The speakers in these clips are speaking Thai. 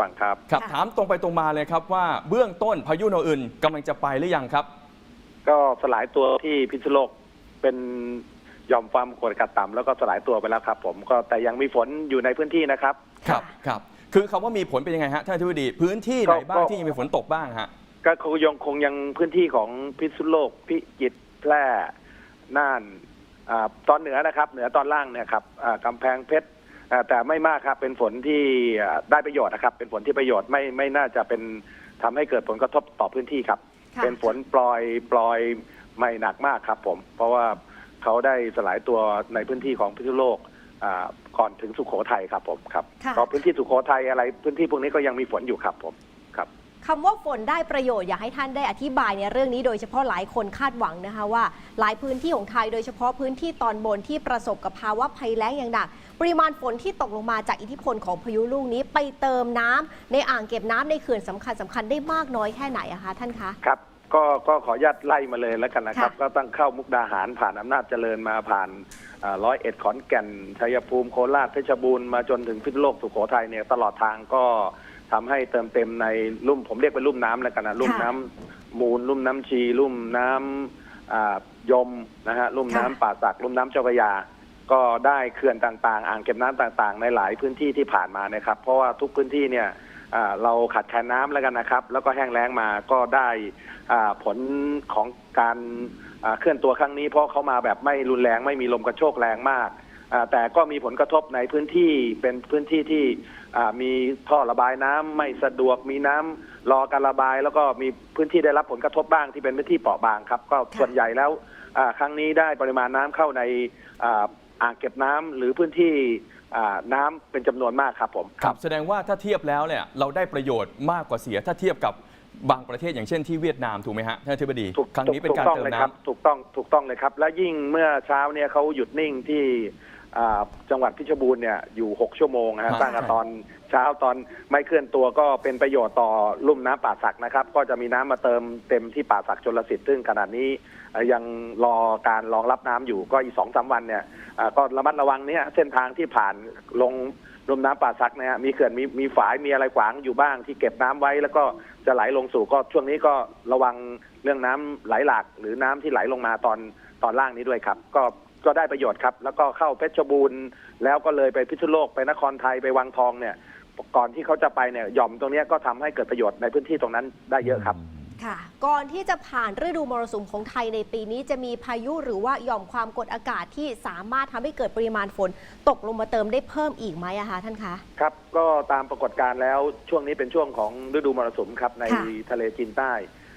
ฟังครับครับค่ะถามตรงไปตรงมาเลยครับว่าเบื้องต้นพายุโนอื่นกำลังจะไปหรือยังครับ ก็สลายตัวที่พิษณุโลกเป็นหย่อมความกดอากาศต่ำแล้วก็สลายตัวไปแล้วครับ ผมก็แต่ยังมีฝนอยู่ในพื้นที่นะครับ ครับครับ คือคำว่ามีผลเป็นยังไงฮะท่านอธิบดีพื้นที่ไหนบ้างก็ที่ยังมีฝนตกบ้างฮะก็คงยังคงยังพื้นที่ของพิษณุโลก พิจิตรแพร่น่านอาตอนเหนือนะครับ เหนือตอนล่างเนี่ยครับอ่ากำแพงเพชรอ่า แต่ไม่มากครับเป็นฝนที่อ่าได้ประโยชน์นะครับ เป็นฝนที่ประโยชน์ไม่ไม่น่าจะเป็นทำให้เกิดผลกระทบต่อพื้นที่ครับค่ะเป็นฝนปลอยปลอยไม่หนักมากครับ ผม เพราะว่าเขาได้สลายตัวในพื้นที่ของพิษณุโลกอ่าก่อนถึงสุโขทัยครับผมครับค่ะก็พื้นที่สุโขทัยอะไร พื้นที่พวกนี้ก็ยังมีฝนอยู่ครับผม คำว่าฝนได้ประโยชน์อยากให้ท่านได้อธิบายในเรื่องนี้โดยเฉพาะหลายคนคาดหวังนะคะว่า หลายพื้นที่ของไทยโดยเฉพาะพื้นที่ตอนบนที่ประสบกับภาวะภัยแล้งอย่างหนัก ปริมาณฝนที่ตกลงมาจากอิทธิพลของพายุลูกนี้ไปเติมน้ำในอ่างเก็บน้ำในเขื่อนสำคัญสำคัญได้มากน้อยแค่ไหนอะคะท่านคะครับก็ก็ขออนุญาตไล่มาเลยแล้วกันนะครับ ก็ตั้งเข้ามุกดาหารผ่านอำนาจเจริญมาผ่านร้อยเอ็ดขอนแก่นชัยภูมิโคราชเพชรบูรณ์มาจนถึงพิษณุโลกสุโขทัยเนี่ยตลอดทางก็ ทำให้เติมเต็มในลุ่มผมเรียกเป็นลุ่มน้ำแล้วกันนะลุ่มน้ำมูล ลุ่มน้ำชี ลุ่มน้ำอ่ายมนะฮะลุ่มน้ำค่ะป่าสักลุ่มน้ำเจ้าพระยา ก็ได้เขื่อนต่างๆ อ่างเก็บน้ำต่างๆ ในหลายพื้นที่ที่ผ่านมานะครับ เพราะว่าทุกพื้นที่เนี่ยอ่าเราขาดแคลนน้ำแล้วกันนะครับ แล้วก็แห้งแล้งมาก็ได้อ่าผลของการอ่าเคลื่อนตัวครั้งนี้ เพราะเขามาแบบไม่รุนแรงไม่มีลมกระโชกแรงมากอ่า แต่ก็มีผลกระทบในพื้นที่เป็นพื้นที่ที่อ่ามีท่อระบายน้ำไม่สะดวกมีน้ำรอการระบาย แล้วก็มีพื้นที่ได้รับผลกระทบบ้างที่เป็นพื้นที่เปราะบางครับ ก็ส่วนใหญ่แล้วอ่าครั้งนี้ได้ปริมาณน้ำเข้าในอ่าอ่างเก็บน้ำหรือพื้นที่อ่าน้ำเป็นจำนวนมากครับผมครับ แสดงว่าถ้าเทียบแล้วเนี่ยเราได้ประโยชน์มากกว่าเสียถ้าเทียบกับบางประเทศอย่างเช่นที่เวียดนามถูกไหมฮะท่านอธิบดีถูกครั้งนี้เป็นการถูต้องเติมเลยน้ครับถูกต้องถูกต้องเลยครับ และยิ่งเมื่อเช้าเนี่ยเขาหยุดนิ่งที่อ่า จังหวัดเพชรบูรณ์เนี่ยอยู่ 6 ชั่วโมงนะฮะตั้งแต่ตอนเช้าตอนไม่เคลื่อนตัวก็เป็นประโยชน์ต่อลุ่มน้ำป่าสักนะครับ ก็จะมีน้ำมาเติมเต็มที่ป่าสักชลสิทธิ์ซึ่งขณะนี้เอ่อยังรอการรองรับน้ำอยู่ก็อีกสองสามวันเนี่ยอ่าก็ระมัดระวังเนี่ยเส้นทางที่ผ่านลงลุ่มน้ำป่าสักเนี่ยมีเขื่อนมีมีฝายมีอะไรขวางอยู่บ้างที่เก็บน้ำไว้ แล้วก็จะไหลลงสู่ก็ช่วงนี้ก็ระวังเรื่องน้ำไหลหลากหรือน้ำที่ไหลลงมาตอนตอนล่างนี้ด้วยครับ ก็ ก็ได้ประโยชน์ครับ แล้วก็เข้าเพชรบูรณ์ แล้วก็เลยไปพิษณุโลกไปนครไทยไปวังทองเนี่ย ก่อนที่เขาจะไปเนี่ยหย่อมตรงเนี้ยก็ทำให้เกิดประโยชน์ในพื้นที่ตรงนั้นได้ำเยอะครับค่ะ ก่อนที่จะผ่านฤดูมรสุมของไทยในปีนี้จะมีพายุหรือว่าหย่อมความกดอากาศที่สามารถทำให้เกิดปริมาณฝน ตกลงมาเติมได้เพิ่มอีกไหมอะคะท่านคะ ครับ ก็ตามปรากฏการณ์แล้วช่วงนี้เป็นช่วงของฤดูมรสุมครับในค่ะทะเลจีนใต้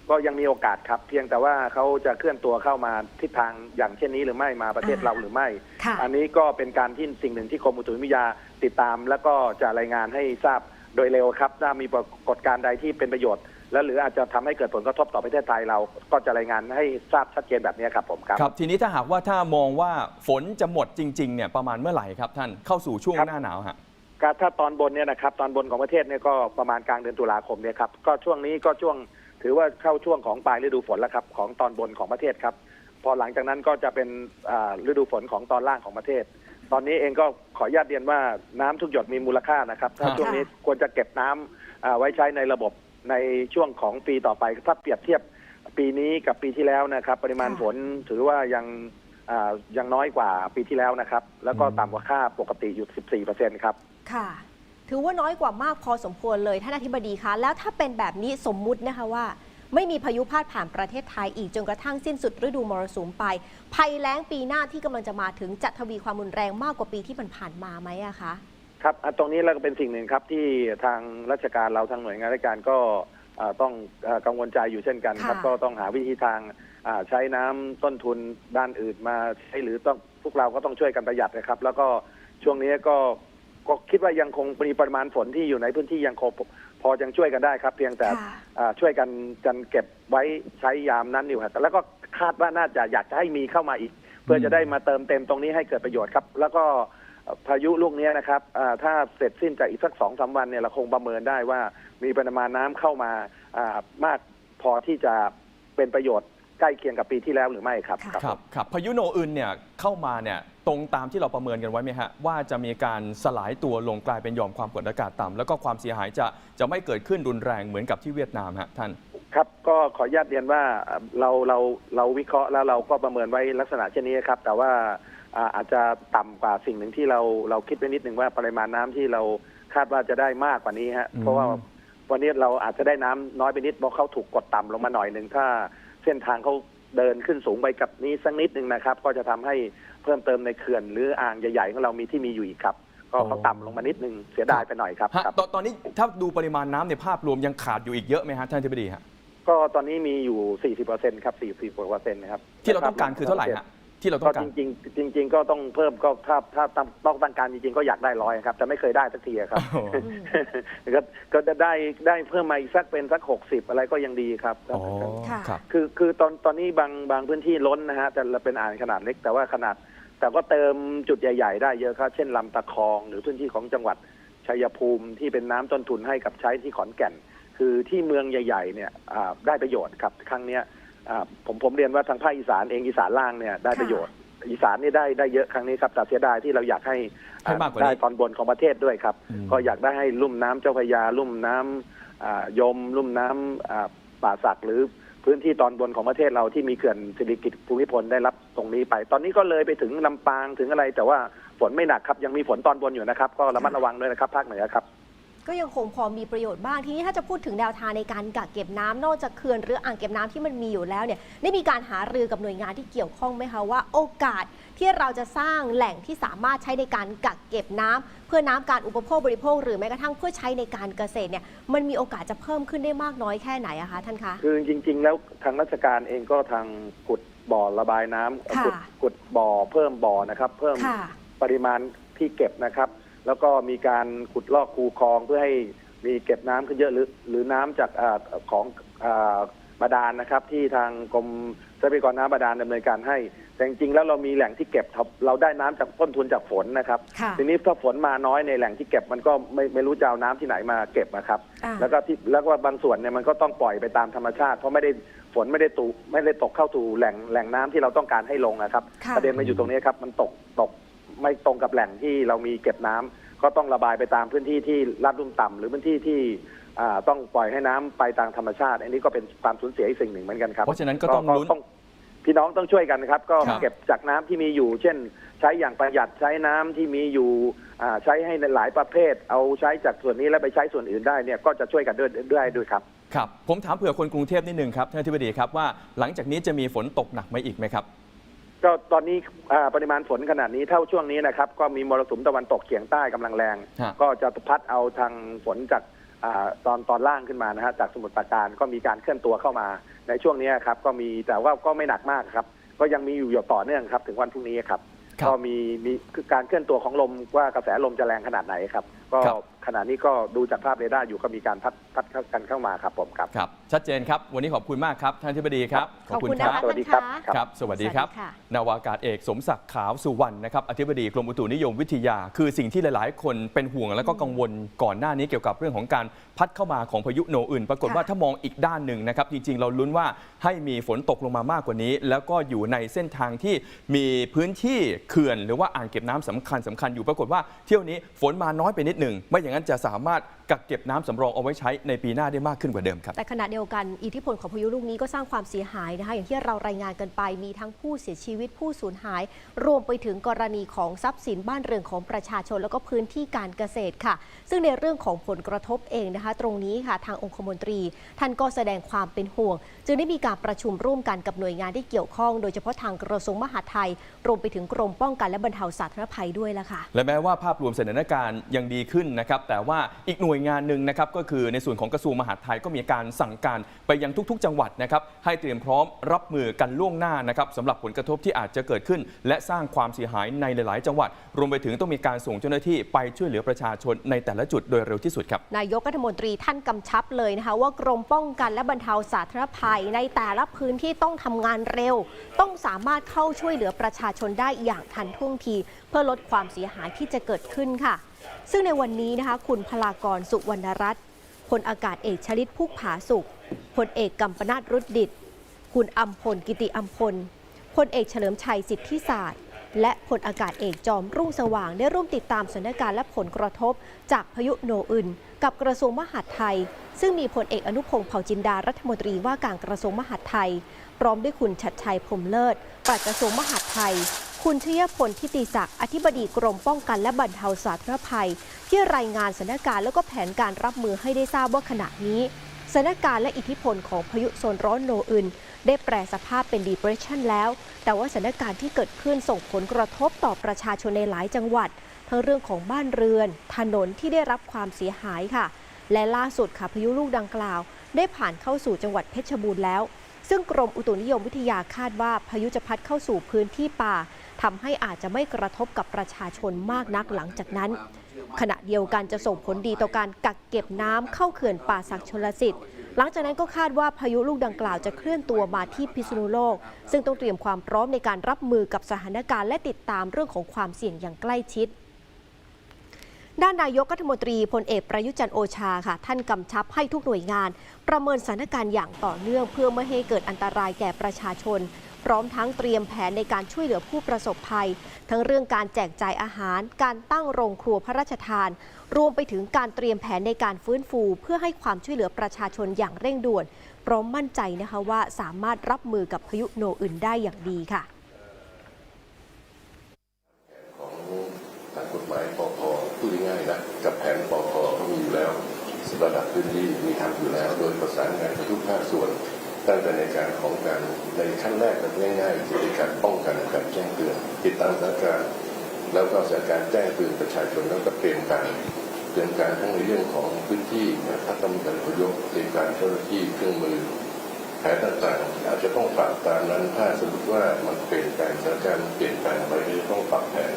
ก็ยังมีโอกาสครับ เพียงแต่ว่าเขาจะเคลื่อนตัวเข้ามาทิศทางอย่างเช่นนี้หรือไม่มาประเทศเราหรือไม่ ค่ะอันนี้ก็เป็นการที่สิ่งหนึ่งที่กรมอุตุนิยมวิทยาติดตาม แล้วก็จะรายงานให้ทราบโดยเร็วครับถ้ามีปรากฏการณ์ใดที่เป็นประโยชน์ และหรืออาจจะทำให้เกิดผลกระทบต่อประเทศไทยเรา ก็จะรายงานให้ทราบชัดเจนแบบนี้ครับผมครับ ครับ ทีนี้ถ้าหากว่าถ้ามองว่าฝนจะหมดจริงๆเนี่ยประมาณเมื่อไหร่ครับท่านเข้าสู่ช่วงครับ หน้าหนาวฮะ ก็ถ้าตอนบนเนี่ยนะครับตอนบนของประเทศเนี่ยก็ประมาณกลางเดือนตุลาคมเนี่ยครับก็ช่วงนี้ก็ช่วง ถือว่าเข้าช่วงของปลายฤดูฝนแล้วครับ ของตอนบนของประเทศครับ พอหลังจากนั้นก็จะเป็นอ่าฤดูฝนของตอนล่างของประเทศ ตอนนี้เองก็ขออนุญาตเรียนว่าน้ำทุกหยดมีมูลค่านะครับถ้าครับช่วงนี้ควรจะเก็บน้ำอ่าไว้ใช้ในระบบในช่วงของปีต่อไปถ้าเปรียบเทียบปีนี้กับปีที่แล้วนะครับ ปริมาณค่ะฝนถือว่ายังอ่ายังน้อยกว่าปีที่แล้วนะครับ แล้วก็ต่ำกว่าค่าปกติอยู่ 14เปอร์เซ็นต์ครับ ค่ะ ถือว่าน้อยกว่ามากพอสมควรเลยท่านอธิบดีคะแล้วถ้าเป็นแบบนี้สมมุตินะคะว่า ไม่มีพายุพาดผ่านประเทศไทยอีกจนกระทั่งสิ้นสุดฤดูมรสุมไป ภัยแล้งปีหน้าที่กำลังจะมาถึงจะทวีความรุนแรงมากกว่าปีที่ผ่านๆมาไหมอะคะครับอะตรงนี้เราก็เป็นสิ่งหนึ่งครับที่ทางราชการเราทางหน่วยงานราชการก็อ่าต้องอ่ากังวลใจอยู่เช่นกันครับค่ะก็ต้องหาวิธีทางอ่าใช้น้ำต้นทุนด้านอื่นมาใช้หรือต้องพวกเราก็ต้องช่วยกันประหยัดนะครับ แล้วก็ช่วงนี้ก็ ก็คิดว่ายังคงมีปริมาณฝนที่อยู่ในพื้นที่ยังคงพอยังช่วยกันได้ครับ เพียงแต่ค่ะอ่าช่วยกันกันเก็บไว้ใช้ยามนั้นอยู่ครับแล้วก็คาดว่าน่าจะอยากจะให้มีเข้ามาอีก เพื่อจะได้มาเติมเต็มตรงนี้ให้เกิดประโยชน์ครับ แล้วก็พายุลูกนี้นะครับอ่าถ้าเสร็จสิ้นจากอีกสักสองสาวันเนี่ยเราคงประเมินได้ว่ามีปริมาณน้ำเข้ามาอ่ามากพอที่จะเป็นประโยชน์ ใกล้เคียงกับปีที่แล้วหรือไม่ครับ ค่ะครับครับครับพายุโนอึนเนี่ยเข้ามาเนี่ยตรงตามที่เราประเมินกันไว้ไหมฮะว่าจะมีการสลายตัวลงกลายเป็นหย่อมความกดอากาศต่ำแล้วก็ความเสียหายจะจะไม่เกิดขึ้นรุนแรงเหมือนกับที่เวียดนามฮะท่าน ครับก็ขออนุญาตเรียนว่าเอ่อเราเราเราวิเคราะห์แล้วเราก็ประเมินไว้ลักษณะเช่นนี้ครับ แต่ว่าอ่าอาจจะต่ำกว่าสิ่งหนึ่งที่เราเราคิดไว้นิดหนึ่งว่าปริมาณน้ำที่เราคาดว่าจะได้มากกว่านี้ฮะอืม เพราะว่าวันนี้เราอาจจะได้น้ำน้อยไปนิดเพราะเขาถูกกดต่ำลงมาหน่อยหนึ่งถ้าเส้นทางเขาเดินขึ้นสูงไปกับนี้สักนิดหนึ่งนะครับ ก็จะทำให้เพิ่มเติมในเขื่อนหรืออ่างใหญ่ๆของเรามีที่มีอยู่อีกครับ ก็เขาต่ำลงมานิดนึงเสียดายไปหน่อยครับฮะครับตอนตอนนี้ถ้าดูปริมาณน้ำในภาพรวมยังขาดอยู่อีกเยอะไหมฮะท่านทิบดีฮะก็ตอนนี้มีอยู่ 40%ครับ40กว่าเปอร์เซ็นต์นะครับที่เราต้องการคือเท่าไหร่ฮะ ที่เราต้ก็องการจริงๆจริง ๆ ก็ต้องเพิ่มก็ถ้าถ้าต้องต้องการจริงๆก็อยากได้ร้อยครับแต่ไม่เคยได้สักทีอะครับ โอ้โห ก็ก็จะได้ได้เพิ่มมาอีกสักเป็นสัก60อะไรก็ยังดีครับ อ๋อค่ะ ครับคือคือตอนตอนนี้บางบางพื้นที่ล้นนะฮะแต่เป็นอ่างขนาดเล็กแต่ว่าขนาด แต่ก็เติมจุดใหญ่ ๆ ได้เยอะครับ เช่นลำตะคอง หรือพื้นที่ของจังหวัดชัยภูมิที่เป็นน้ำต้นทุนให้กับใช้ที่ขอนแก่น คือที่เมืองใหญ่ ๆ เนี่ยอ่าได้ประโยชน์ครับ ครั้งเนี้ย อ่าผมผมเรียนว่าทางภาคอีสานเองอีสานล่างเนี่ยได้ประโยชน์ อีสานนี่ได้ได้เยอะครั้งนี้ครับแต่เสียดายที่เราอยากให้ให้มากกว่านี้ได้ตอนบนของประเทศด้วยครับ อืม ก็อยากได้ให้ลุ่มน้ำเจ้าพระยา ลุ่มน้ำอ่ายม ลุ่มน้ำอ่าป่าสักหรือพื้นที่ตอนบนของประเทศเราที่มีเขื่อนสิริกิติ์ภูมิพลได้รับตรงนี้ไป ตอนนี้ก็เลยไปถึงลำปางถึงอะไร แต่ว่าฝนไม่หนักครับยังมีฝนตอนบนอยู่นะครับ ก็ระมัดระวังด้วยนะครับภาคเหนือครับ ก็ยังคงพอมีประโยชน์บ้าง ทีนี้ถ้าจะพูดถึงแนวทางในการกักเก็บน้ำนอกจากเขื่อนหรืออ่างเก็บน้ำที่มันมีอยู่แล้วเนี่ยได้มีการหารือกับหน่วยงานที่เกี่ยวข้องไหมคะว่าโอกาสที่เราจะสร้างแหล่งที่สามารถใช้ในการกักเก็บน้ำเพื่อน้ำการอุปโภคบริโภค หรือแม้กระทั่งเพื่อใช้ในการเกษตรเนี่ยมันมีโอกาสจะเพิ่มขึ้นได้มากน้อยแค่ไหนอะคะท่านคะคือจริง ๆ แล้วทางราชการเองก็ทางขุดบ่อระบายน้ำค่ะขุดขุดบ่อเพิ่มบ่อนะครับ เพิ่มค่ะปริมาณที่เก็บนะครับ แล้วก็มีการขุดลอกคูคลองเพื่อให้มีเก็บน้ำขึ้นเยอะหรือหรือน้ำจากอาของอาบาดาลนะครับ ที่ทางกรมทรัพยากรน้ำบาดาลดำเนินการให้ แต่จริงๆแล้วเรามีแหล่งที่เก็บครับเราได้น้ำจากต้นทุนจากฝนนะครับ ค่ะทีนี้ถ้าฝนมาน้อยในแหล่งที่เก็บมันก็ไม่ไม่รู้จะเอาน้ำที่ไหนมาเก็บนะครับ อ่าแล้วก็ที่แล้วก็บางส่วนเนี่ยมันก็ต้องปล่อยไปตามธรรมชาติ เพราะไม่ได้ฝนไม่ได้ตูไม่ได้ตกเข้าสู่แหล่งแหล่งน้ำที่เราต้องการให้ลงนะครับ ค่ะ ประเด็นมาอยู่ตรงนี้ครับ มันตกตก ไม่ตรงกับแหล่งที่เรามีเก็บน้ำก็ต้องระบายไปตามพื้นที่ที่ลาดลุ่มต่ำหรือพื้นที่ที่อ่าต้องปล่อยให้น้ำไปตามธรรมชาติ อันนี้ก็เป็นความสูญเสียอีกสิ่งหนึ่งเหมือนกันครับเพราะฉะนั้นก็ต้องลุ้นพี่น้องต้องช่วยกันนะครับ ก็ครับเก็บจากน้ำที่มีอยู่ เช่น ใช้อย่างประหยัดใช้น้ำที่มีอยู่อ่าใช้ให้ในหลายประเภท เอาใช้จากส่วนนี้แล้วไปใช้ส่วนอื่นได้เนี่ยก็จะช่วยกันด้วยด้วยด้วยครับครับ ผมถามเผื่อคนกรุงเทพนิดนึงครับท่านทิบดีครับว่าหลังจากนี้จะมีฝนตกหนักไหมอีกไหมครับ ก็ตอนนี้อ่าปริมาณฝนขนาดนี้เท่าช่วงนี้นะครับ ก็มีมรสุมตะวันตกเฉียงใต้กำลังแรง ฮะ ก็จะพัดเอาทางฝนจากอาตอนตอนล่างขึ้นมานะฮะจากสมุทรปราการก็มีการเคลื่อนตัวเข้ามาในช่วงนี้ครับ ก็มีแต่ว่าก็ไม่หนักมากครับ ก็ยังมีอยู่อย่างต่อเนื่องครับ ถึงวันพรุ่งนี้ครับ ครับก็มีมีคือการเคลื่อนตัวของลมว่ากระแสลมจะแรงขนาดไหนครับ ก็ครับ ขณะนี้ก็ดูจากภาพเรดาร์อยู่ก็มีการพัดพัดเข้ากันเข้ามาครับผมครับ ครับ ชัดเจนครับ วันนี้ขอบคุณมากครับ ท่านทิบดีครับ ขอบคุณคนะรัคะสวัสดีครับท่านครับ ครับ สวัสดีครับสวัสดีค่ะนาวากาศเอกสมศักดิ์ขาวสุวรรณนะครับ อธิบดีกรมอุตุนิยมวิทยา คือสิ่งที่หลาย ๆ คนเป็นห่วงแล้วก็กังวลก่อนหน้านี้เกี่ยวกับเรื่องของการพัดเข้ามาของพายุโนอื่น ปรากฏว่าค่ะถ้ามองอีกด้านหนึ่งนะครับ จริง ๆ เราลุ้นว่าให้มีฝนตกลงมามากกว่านี้ แล้วก็อยู่ในเส้นทางที่มีพื้นที่เขื่อน หรือว่าอ่างเก็บน้ำสำคัญสำคัญอยู่ ปรากฏว่าเที่ยวนี้ฝนมาน้อยไปนิดหนึ่งไม่อย่างนั้นจะสามารถกักเก็บน้ำสำรองเอาไว้ใช้ในปีหน้าได้มากขึ้นกว่าเดิมครับ แต่ขณะเดียวกันอิทธิพลของพายุลูกนี้ก็สร้างความเสียหายนะคะอย่างที่เรารายงานกันไปมีทั้งผู้เสียชีวิตผู้สูญหาย รวมไปถึงกรณีของทรัพย์สินบ้านเรือนของประชาชนแล้วก็พื้นที่การเกษตรค่ะ ซึ่งในเรื่องของผลกระทบเองนะคะ ตรงนี้ค่ะทางองคมนตรี ท่านก็แสดงความเป็นห่วง จึงได้มีการประชุมร่วมกันกับหน่วยงานที่เกี่ยวข้อง โดยเฉพาะทางกระทรวงมหาดไทยรวมไปถึงกรมป้องกันและบรรเทาสาธารณภัยด้วยละค่ะ และแม้ว่าภาพรวมสถานการณ์ยังดีขึ้นนะครับแต่ว่าอีกหน่วยงานหนึ่งนะครับก็คือในส่วนของกระทรวงมหาดไทยก็มีการสั่งการไปยังทุก ๆ จังหวัดนะครับให้เตรียมพร้อมรับมือกันล่วงหน้านะครับสำหรับผลกระทบที่อาจจะเกิดขึ้น และสร้างความเสียหายในหลาย ๆ จังหวัด รวมไปถึงต้องมีการส่งเจ้าหน้าที่ไปช่วยเหลือประชาชนในแต่ละจุดโดยเร็วที่สุดครับนายกรัฐมนตรีท่านกำชับเลยนะคะว่ากรมป้องกันและบรรเทาสาธารณภัยในแต่ละพื้นที่ต้องทำงานเร็ว ต้องสามารถเข้าช่วยเหลือประชาชนได้อย่างทันท่วงที เพื่อลดความเสียหายที่จะเกิดขึ้นค่ะ ซึ่งในวันนี้นะคะ คุณพลากรสุวรรณรัตน์พลอากาศเอกชลิตพุกผาสุขพลเอกกัมปนาตรุดดิต คุณอัมพลกิติอัมพลพลเอกเฉลิมชัยสิทธิศาสตร์และพลอากาศเอกจอมรุ่งสว่างได้ร่วมติดตามสถานการณ์และผลกระทบ จากพายุโนอึน กับกระทรวงมหาดไทย ซึ่งมีพลเอกอนุพงศ์เผ่าจินดารัฐมนตรีว่าการกระทรวงมหาดไทย พร้อมด้วยคุณชัดชัยพรมเลิศปลัดกระทรวงมหาดไทย คุณชยพลทิติศักดิ์อธิบดีกรมป้องกันและบรรเทาสาธารณภัย ที่รายงานสถานการณ์แล้วก็แผนการรับมือให้ได้ทราบว่าขณะนี้สถานการณ์และอิทธิพลของพายุโซนร้อนโนอึนได้แปรสภาพเป็น depression แล้ว แต่ว่าสถานการณ์ที่เกิดขึ้นส่งผลกระทบต่อประชาชนในหลายจังหวัด ทั้งเรื่องของบ้านเรือน ถนนที่ได้รับความเสียหายค่ะ และล่าสุดค่ะพายุลูกดังกล่าว ได้ผ่านเข้าสู่จังหวัดเพชรบูรณ์แล้ว ซึ่งกรมอุตุนิยมวิทยาคาดว่าพายุจะพัดเข้าสู่พื้นที่ป่าทำให้อาจจะไม่กระทบกับประชาชนมากนักหลังจากนั้น ขณะเดียวกันจะส่งผลดีต่อการกักเก็บน้ำเข้าเขื่อนป่าศักชลสิทธิ์หลังจากนั้นก็คาดว่าพายุลูกดังกล่าวจะเคลื่อนตัวมาที่พิษณุโลก ซึ่งต้องเตรียมความพร้อมในการรับมือกับสถานการณ์และติดตามเรื่องของความเสี่ยงอย่างใกล้ชิด ด้านนายกรัฐมนตรีพลเอกประยุจันโอชาค่ะ ท่านกำชับให้ทุกหน่วยงาน ประเมินสถานการณ์อย่างต่อเนื่อง เพื่อไม่ให้เกิดอันตรายแก่ประชาชน พร้อมทั้งเตรียมแผนในการช่วยเหลือผู้ประสบภัย ทั้งเรื่องการแจกจ่ายอาหาร การตั้งโรงครัวพระราชทาน รวมไปถึงการเตรียมแผนในการฟื้นฟู เพื่อให้ความช่วยเหลือประชาชนอย่างเร่งด่วนพร้อมมั่นใจนะคะว่าสามารถรับมือกับพายุโนอื่นได้อย่างดีค่ะของทางกฎหมายพพูดง่ายๆนะ กับแผนปพก็มีอยู่แล้วระดับพื้นที่มีทำอยู่แล้ว โดยประสานงานกับทุกภาคส่วน ตั้งแต่ในการของการในขั้นแรกแบบง่ายๆคือในการป้องกันการแจ้งเตือนติดตามสถานการณ์แล้วก็สถานการณ์แจ้งเตือนประชาชนแล้วก็เตรียมการเตรียมการทั้งในเรื่องของพื้นที่นะครับต้องการพยพเตรียมการเจ้าหน้าที่เครื่องมือแผนต่างๆอาจจะต้องปรับตามนั้นถ้าสมมติว่ามันเปลี่ยนแปลงสถานการณ์เปลี่ยนแปลงไปก็จะต้องปรับแผน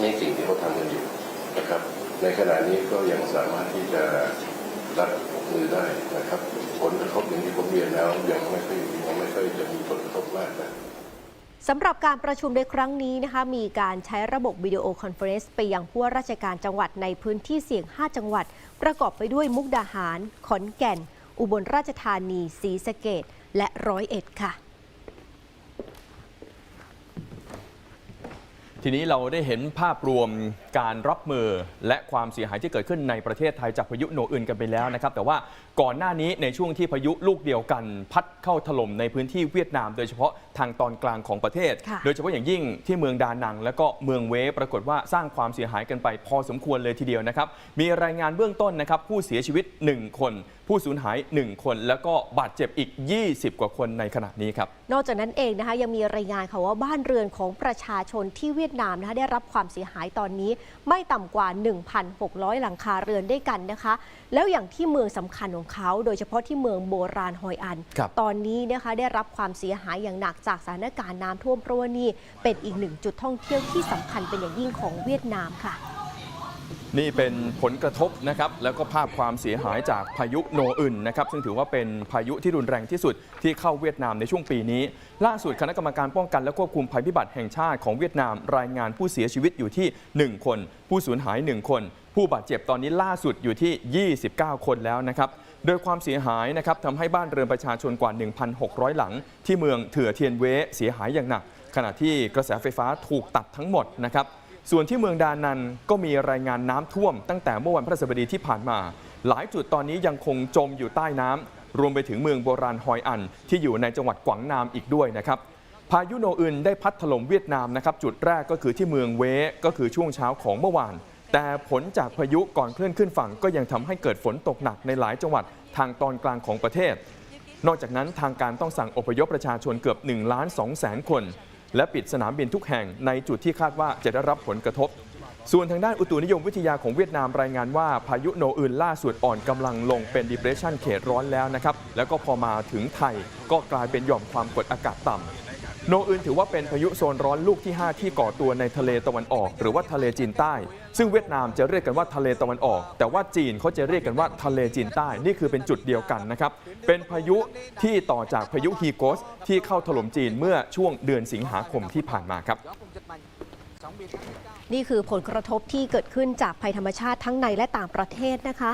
นี่สิ่งที่เขาทำกันอยู่ นะครับ ในขณะนี้ก็ยังสามารถที่จะรับมือได้นะครับ ผลกระทบอย่างที่ผมเรียนแล้วยังไม่ค่อยยังไม่ค่อยจะมีผลกระทบมากนะสำหรับการประชุมในครั้งนี้นะคะมีการใช้ระบบวิดีโอคอนเฟอเรนซ์ไปยังผู้ว่าราชการจังหวัดในพื้นที่เสี่ยง 5 จังหวัด ประกอบไปด้วยมุกดาหาร ขอนแก่น อุบลราชธานีศรีสะเกดและร้อยเอ็ดค่ะ ทีนี้เราได้เห็นภาพรวมการรับมือและความเสียหายที่เกิดขึ้นในประเทศไทยจากพายุโนอื่นกันไปแล้วนะครับ แต่ว่าก่อนหน้านี้ในช่วงที่พายุลูกเดียวกัน พัดเข้าถล่มในพื้นที่เวียดนาม โดยเฉพาะทางตอนกลางของประเทศค่ะโดยเฉพาะอย่างยิ่งที่เมืองดานัง และก็เมืองเวปรากฏว่าสร้างความเสียหายกันไปพอสมควรเลยทีเดียวนะครับมีรายงานเบื้องต้นนะครับผู้เสียชีวิต 1 คน ผู้สูญหาย 1 คน แล้วก็บาดเจ็บอีก 20 กว่าคนในขณะนี้ครับ นอกจากนั้นเองนะคะยังมีรายงานค่ะว่าบ้านเรือนของประชาชนที่เวียดนามนะคะได้รับความเสียหายตอนนี้ ไม่ต่ำกว่า 1,600 หลังคาเรือนด้วยกันนะคะ แล้วอย่างที่เมืองสำคัญของเขา โดยเฉพาะที่เมืองโบราณฮอยอันครับตอนนี้นะคะได้รับความเสียหายอย่างหนักจากสถานการณ์น้ำท่วมเพราะว่านี่เป็นอีกหนึ่งจุดท่องเที่ยวที่สำคัญเป็นอย่างยิ่งของเวียดนามค่ะ นี่เป็นผลกระทบนะครับแล้วก็ภาพความเสียหายจากพายุโนอึนนะครับซึ่งถือว่าเป็นพายุที่รุนแรงที่สุดที่เข้าเวียดนามในช่วงปีนี้ ล่าสุดคณะกรรมการป้องกันและควบคุมภัยพิบัติแห่งชาติของเวียดนามรายงานผู้เสียชีวิตอยู่ที่ 1 คน ผู้สูญหาย 1 คน ผู้บาดเจ็บตอนนี้ล่าสุดอยู่ที่ 29 คนแล้วนะครับโดยความเสียหายนะครับทำให้บ้านเรือนประชาชนกว่า 1,600 หลัง ที่เมืองเถื่อเทียนเวเสียหายอย่างหนัก ขณะที่กระแสไฟฟ้าถูกตัดทั้งหมดนะครับ ส่วนที่เมืองดานันก็มีรายงานน้ำท่วม ตั้งแต่เมื่อวันพฤหัสบดีที่ผ่านมา หลายจุดตอนนี้ยังคงจมอยู่ใต้น้ำรวมไปถึงเมืองโบราณฮอยอัน ที่อยู่ในจังหวัดกวางนามอีกด้วยนะครับพายุโนอึนได้พัดถล่มเวียดนามนะครับจุดแรกก็คือที่เมืองเวก็คือช่วงเช้าของเมื่อวาน แต่ผลจากพายุก่อนเคลื่อนขึ้นฝั่ง ก็ยังทำให้เกิดฝนตกหนักในหลายจังหวัดทางตอนกลางของประเทศ นอกจากนั้นทางการต้องสั่งอพยพประชาชนเกือบ1ล้าน2แสนคน และปิดสนามบินทุกแห่งในจุดที่คาดว่าจะได้รับผลกระทบ ส่วนทางด้านอุตุนิยมวิทยาของเวียดนามรายงานว่าพายุโนอึนล่าสุดอ่อนกำลังลงเป็นดิเพรสชันเขตร้อนแล้วนะครับ แล้วก็พอมาถึงไทยก็กลายเป็นหย่อมความกดอากาศต่ำ โนอึนถือว่าเป็นพายุโซนร้อนลูกที่ 5 ที่ก่อตัวในทะเลตะวันออก หรือว่าทะเลจีนใต้ ซึ่งเวียดนามจะเรียกกันว่าทะเลตะวันออก แต่ว่าจีนเขาจะเรียกกันว่าทะเลจีนใต้นี่คือเป็นจุดเดียวกันนะครับเป็นพายุที่ต่อจากพายุฮีโกสที่เข้าถล่มจีนเมื่อช่วงเดือนสิงหาคมที่ผ่านมาครับนี่คือผลกระทบที่เกิดขึ้นจากภัยธรรมชาติทั้งในและต่างประเทศนะคะ